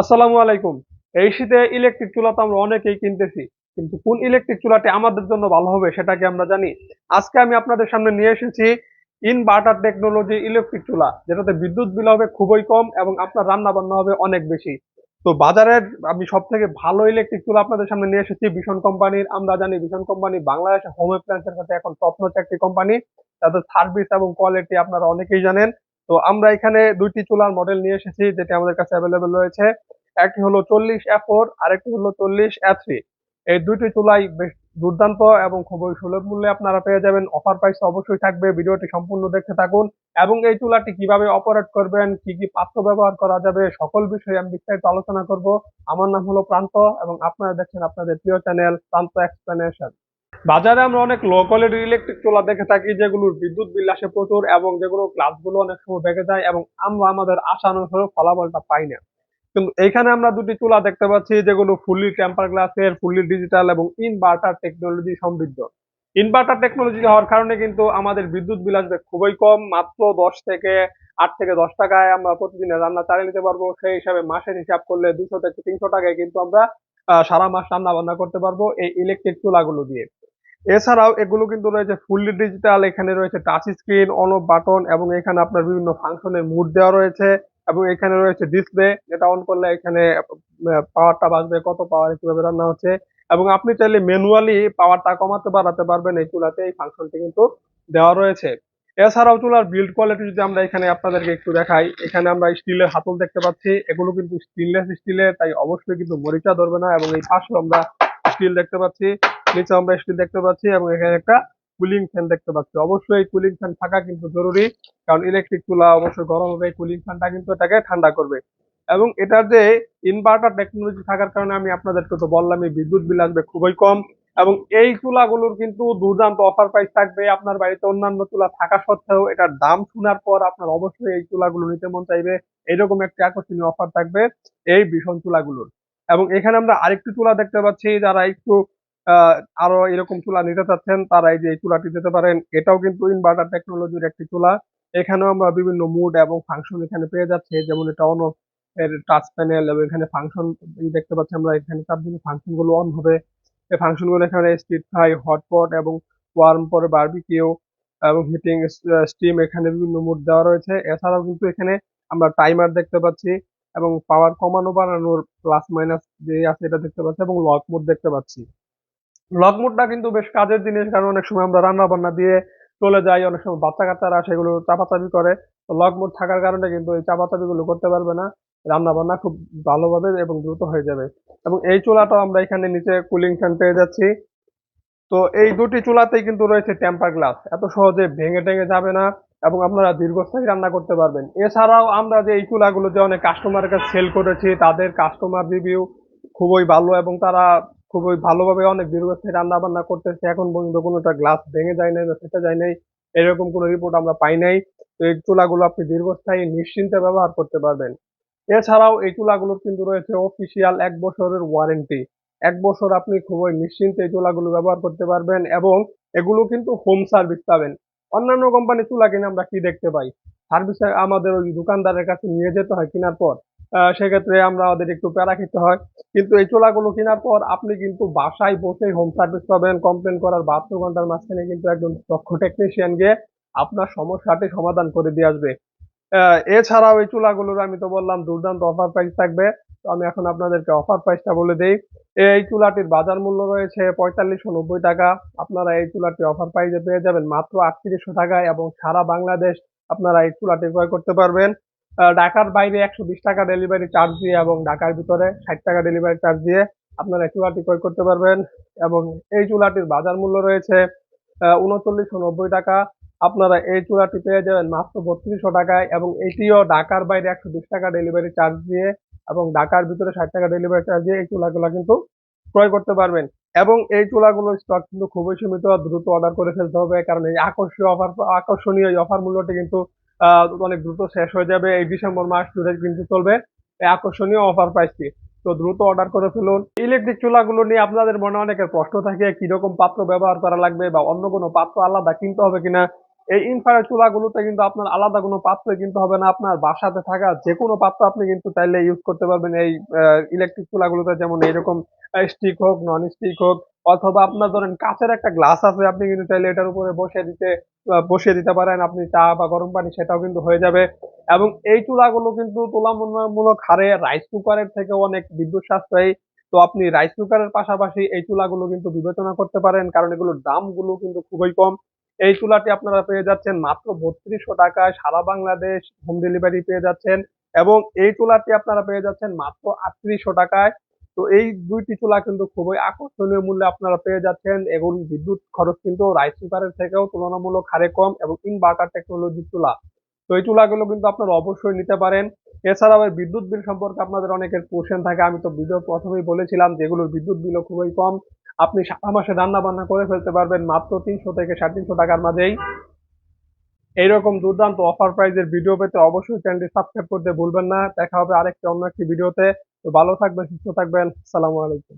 আসসালামু আলাইকুম। এই শীতে ইলেকট্রিক চুলা তো আমরা অনেকেই কিনতেছি, কিন্তু কোন ইলেকট্রিক চুলাটি আমাদের জন্য ভালো হবে সেটাকে আমরা জানি। আজকে আমি আপনাদের সামনে নিয়ে এসেছি ইনভার্টার টেকনোলজি ইলেকট্রিক চুলা, যেটাতে বিদ্যুৎ বিল হবে খুবই কম এবং আপনার রান্না বান্না হবে অনেক বেশি। তো বাজারের আমি সব থেকে ভালো ইলেকট্রিক চুলা আপনাদের সামনে নিয়ে এসেছি ভীষণ কোম্পানির, আমরা জানি ভীষণ কোম্পানি বাংলাদেশে হোম অ্যাপ্লায়েন্সের কাছে এখন টপ নচ একটি কোম্পানি তাদের সার্ভিস এবং কোয়ালিটি আপনারা অনেকেই জানেন। তো আমরা এখানে দুইটি চুলার মডেল নিয়ে এসেছি যেটি আমাদের কাছে অ্যাভেলেবেল রয়েছে। একটি হলো চল্লিশ এ ফোর আরেকটি হলো চল্লিশ এ থ্রি এই দুইটি চুলাই বেশ দুর্দান্ত এবং খুবই সুলভ মূল্যে আপনারা পেয়ে যাবেন। অফার প্রাইস অবশ্যই থাকবে। ভিডিওটি সম্পূর্ণ দেখতে থাকুন। এবং এই চুলাটি কীভাবে অপারেট করবেন, কি কি পাত্র ব্যবহার করা যাবে, সকল বিষয়ে আমি বিস্তারিত আলোচনা করব। আমার নাম হলো প্রান্ত এবং আপনারা দেখছেন আপনাদের প্রিয় চ্যানেল প্রান্ত এক্সপ্লেনেশন বাজারে আমরা অনেক লো কোয়ালিটির ইলেকট্রিক চুলা দেখে থাকি, যেগুলোর বিদ্যুৎ বিল আসে প্রচুর এবং যেগুলো গ্লাসগুলো অনেক সময় বেঁকে যায় এবং আমরা আমাদের আশা অনুসারে ফলাফলটা পাই না। কিন্তু এইখানে আমরা দুটি চুলা দেখতে পাচ্ছি, যেগুলো ফুললি টেম্পার গ্লাসের ফুললি ডিজিটাল এবং ইনভার্টার টেকনোলজি সমৃদ্ধ। ইনভার্টার টেকনোলজি হওয়ার কারণে কিন্তু আমাদের বিদ্যুৎ বিল আসবে খুবই কম, মাত্র দশ থেকে আট থেকে দশ টাকায় আমরা প্রতিদিনের রান্না চালিয়ে নিতে পারব। সেই হিসাবে মাসের হিসাব করলে দুশো থেকে তিনশো টাকায় কিন্তু আমরা সারা মাস রান্না বান্না করতে পারব এই ইলেকট্রিক চুলাগুলো দিয়ে। এছাড়াও এগুলো কিন্তু রয়েছে ফুললি ডিজিটাল এখানে রয়েছে touch screen on off button এবং এখানে আপনার বিভিন্ন ফাংশনের মুড দেওয়া রয়েছে এবং এখানে রয়েছে ডিসপ্লে যেটা অন করলে এখানে পাওয়ারটা বাঁচবে, কত পাওয়ার কীভাবে রান্না হচ্ছে এবং আপনি চাইলে ম্যানুয়ালি পাওয়ারটা কমাতে বাড়াতে পারবেন এই চুলাতে, এই ফাংশনটি কিন্তু দেওয়া রয়েছে। এছাড়াও চুলার বিল্ড কোয়ালিটি যদি আমরা এখানে আপনাদেরকে একটু দেখাই, এখানে আমরা স্টিলের হাতল দেখতে পাচ্ছি, এগুলো কিন্তু স্টেনলেস স্টিলের তাই অবশ্যই কিন্তু মরিচা ধরবে না এবং এই পাশেও আমরা স্টিল দেখতে পাচ্ছি, নিচে আমরা স্টিল দেখতে পাচ্ছি এবং এখানে একটা কুলিং ফ্যান দেখতে পাচ্ছি। অবশ্যই কুলিং ফ্যান থাকা কিন্তু জরুরি, কারণ ইলেকট্রিক চুলা অবশ্যই গরম হবে কুলিং ফ্যানটা কিন্তু এটাকে ঠান্ডা করবে। এবং এটার যে ইনভার্টার টেকনোলজি থাকার কারণে আমি আপনাদেরকে তো বললামই বিদ্যুৎ বিল আসবে খুবই কম এবং এই চুলাগুলোর কিন্তু দুর্দান্ত অফার প্রাইস থাকবে। আপনার বাড়িতে অন্যান্য চুলা থাকা সত্ত্বেও এটার দাম শোনার পর আপনার অবশ্যই এই চুলাগুলো নিতে মন চাইবে। এরকম একটি আকর্ষণীয় অফার থাকবে এই ভীষণ চুলাগুলোর। এবং এখানে আমরা আরেকটি চুলা দেখতে পাচ্ছি, যারা একটু আরও এরকম চুলা নিতে চাচ্ছেন, তারা এই যে এই চুলাটি দিতে পারেন। এটাও কিন্তু ইনভার্টার টেকনোলজির একটি চুলা এখানেও আমরা বিভিন্ন মুড এবং ফাংশন এখানে পেয়ে যাচ্ছে, যেমন এটা অন অফ এর টাচ প্যানেল এবং এখানে ফাংশন দেখতে পাচ্ছি আমরা, এখানে চার দিনে ফাংশনগুলো অন হবে। এই ফাংশনগুলো এখানে স্ট্রিট ফ্রাই হটপট এবং ওয়ার্ম পরে বারবিকিউ এবং হিটিং স্টিম এখানে বিভিন্ন মুড দেওয়া রয়েছে। এছাড়াও কিন্তু এখানে আমরা টাইমার দেখতে পাচ্ছি। এবং পাওয়ার কমানো, বাড়ানোর প্লাস মাইনাস যে আছে এটা দেখতে পাচ্ছি এবং লক মোড দেখতে পাচ্ছি। লক মোডটা কিন্তু বেশ কাজের জিনিস, কারণ অনেক সময় আমরা রান্না বান্না দিয়ে চলে যাই, অনেক সময় বাচ্চা কাচ্চারা সেগুলো চাপাচাপি করে। তো লক মোড থাকার কারণে কিন্তু এই চাপাচাপি গুলো করতে পারবে না। রান্না বান্না খুব ভালোভাবে এবং দ্রুত হয়ে যাবে। এবং এই চুলাটাও আমরা এখানে নিচে কুলিং ফ্যান পেয়ে যাচ্ছি। তো এই দুটি চুলাতেই কিন্তু রয়েছে টেম্পার গ্লাস এত সহজে ভেঙে টেঙে যাবে না। এবং আপনারা দীর্ঘস্থায়ী রান্না করতে পারবেন। এছাড়াও আমরা যে এই চুলাগুলো যে অনেক কাস্টমারের কাছে সেল করেছি, তাদের কাস্টমার রিভিউ খুবই ভালো এবং তারা খুবই ভালোভাবে অনেক দীর্ঘস্থায়ী রান্না বান্না করতেছে। এখন পর্যন্ত কোনোটা গ্লাস ভেঙে যায় নাই বা ফেটে যায় নাই, এরকম কোনো রিপোর্ট আমরা পাই নাই। তো এই চুলাগুলো আপনি দীর্ঘস্থায়ী নিশ্চিন্তে ব্যবহার করতে পারবেন। এছাড়াও এই চুলাগুলোর কিন্তু রয়েছে অফিসিয়াল এক বছরের ওয়ারেন্টি এক বছর আপনি খুবই নিশ্চিন্তে এই চুলাগুলো ব্যবহার করতে পারবেন এবং এগুলো কিন্তু হোম সার্ভিস পাবেন। অন্যান্য কোম্পানির চুলা কিনে আমরা কি দেখতে পাই? সার্ভিসে আমাদের ওই দোকানদারের কাছে নিয়ে যেতে হয় কেনার পর। সেক্ষেত্রে আমরা ওদের একটু প্যারা খেতে হয়। কিন্তু এই চুলাগুলো কেনার পর আপনি কিন্তু বাসায় বসেই হোম সার্ভিস পাবেন কমপ্লেন করার বাহাত্তর ঘণ্টার মাঝখানে কিন্তু একজন দক্ষ টেকনিশিয়ান গিয়ে আপনার সমস্যাটি সমাধান করে দিয়ে আসবে। এছাড়াও এই চুলাগুলোর আমি তো বললাম দুর্দান্ত অফার প্রাইস থাকবে। তো আমি এখন আপনাদেরকে অফার প্রাইসটা বলে দেই। এই চুলাটির বাজার মূল্য রয়েছে পঁয়তাল্লিশশো নব্বই টাকা। আপনারা এই চুলাটি অফার প্রাইসে পেয়ে যাবেন মাত্র আটত্রিশশো টাকায় এবং সারা বাংলাদেশ আপনারা এই চুলাটি ক্রয় করতে পারবেন। ঢাকার বাইরে একশো বিশ টাকা ডেলিভারি চার্জ দিয়ে এবং ঢাকার ভিতরে ষাট টাকা ডেলিভারি চার্জ দিয়ে আপনারা চুলাটি ক্রয় করতে পারবেন এবং এই চুলাটির বাজার মূল্য রয়েছে উনচল্লিশশো নব্বই টাকা। আপনারা এই চুলাটি পেয়ে যাবেন মাত্র বত্রিশশো টাকায় এবং এটিও ঢাকার বাইরে একশো বিশ টাকা ডেলিভারি চার্জ দিয়ে এবং ঢাকার ভিতরে ষাট টাকা ডেলিভারি চার্জ দিয়ে এই চুলাগুলো কিন্তু ক্রয় করতে পারবেন। এবং এই চুলাগুলোর স্টক কিন্তু খুবই সীমিত, দ্রুত অর্ডার করে ফেলতে হবে, কারণ এই আকর্ষণীয় অফার আকর্ষণীয় এই অফার মূল্যটি কিন্তু অনেক দ্রুত শেষ হয়ে যাবে। এই ডিসেম্বর মাস জুড়ে কিন্তু চলবে এই আকর্ষণীয় অফার প্রাইসটি তো দ্রুত অর্ডার করে ফেলুন। ইলেকট্রিক চুলাগুলো নিয়ে আপনাদের মনে অনেকের প্রশ্ন থাকে, কীরকম পাত্র ব্যবহার করা লাগবে বা অন্য কোনো পাত্র আলাদা কিনতে হবে কিনা? এই ইনফ্রারেড চুলাগুলোতে কিন্তু আপনার আলাদা কোনো পাত্র কিনতে হবে না। আপনার বাসাতে থাকা যে কোনো পাত্র আপনি কিন্তু চাইলে ইউজ করতে পারবেন। এই ইলেকট্রিক চুলাগুলোতে যেমন এইরকম স্টিক হোক নন স্টিক হোক, অথবা আপনার ধরেন কাঁচের একটা গ্লাস আছে, আপনি কিন্তু চাইলে এটার উপরে বসে দিতে বসিয়ে দিতে পারেন। আপনি চা বা গরম পানি সেটাও কিন্তু হয়ে যাবে। এবং এই চুলাগুলো কিন্তু তুলনামূলক হারে রাইস কুকারের থেকেও অনেক বিদ্যুৎ সাশ্রয়ী তো আপনি রাইস কুকারের পাশাপাশি এই চুলাগুলো কিন্তু বিবেচনা করতে পারেন, কারণ এগুলোর দামগুলো কিন্তু খুবই কম। এই চুলাটি আপনারা পেয়ে যাচ্ছেন মাত্র বত্রিশশো টাকায় সারা বাংলাদেশ হোম ডেলিভারি পেয়ে যাচ্ছেন এবং এই চুলাটি আপনারা পেয়ে যাচ্ছেন মাত্র আটত্রিশশো টাকায়। তো এই দুইটি চুলা কিন্তু খুবই আকর্ষণীয় মূল্যে আপনারা পেয়ে যাচ্ছেন এবং বিদ্যুৎ খরচ কিন্তু রাইস কুকারের থেকেও তুলনামূলক হারে কম এবং ইনভার্টার টেকনোলজির চুলা। তো এই চুলাগুলো কিন্তু আপনারা অবশ্যই নিতে পারেন। এছাড়াও বিদ্যুৎ বিল সম্পর্কে আপনাদের অনেকের কোশ্চেন থাকে। আমি তো ভিডিও প্রথমেই বলেছিলাম যেগুলোর বিদ্যুৎ বিলও খুবই কম। আপনি সারা মাসে রান্না বান্না করে ফেলতে পারবেন মাত্র তিনশো থেকে সাড়ে তিনশো টাকার মাঝেই। এইরকম দুর্দান্ত অফার প্রাইজের ভিডিও পেতে অবশ্যই চ্যানেলটি সাবস্ক্রাইব করতে ভুলবেন না। দেখা হবে আরেকটি অন্য একটি ভিডিওতে তো ভালো থাকবেন, সুস্থ থাকবেন। আসসালামু আলাইকুম।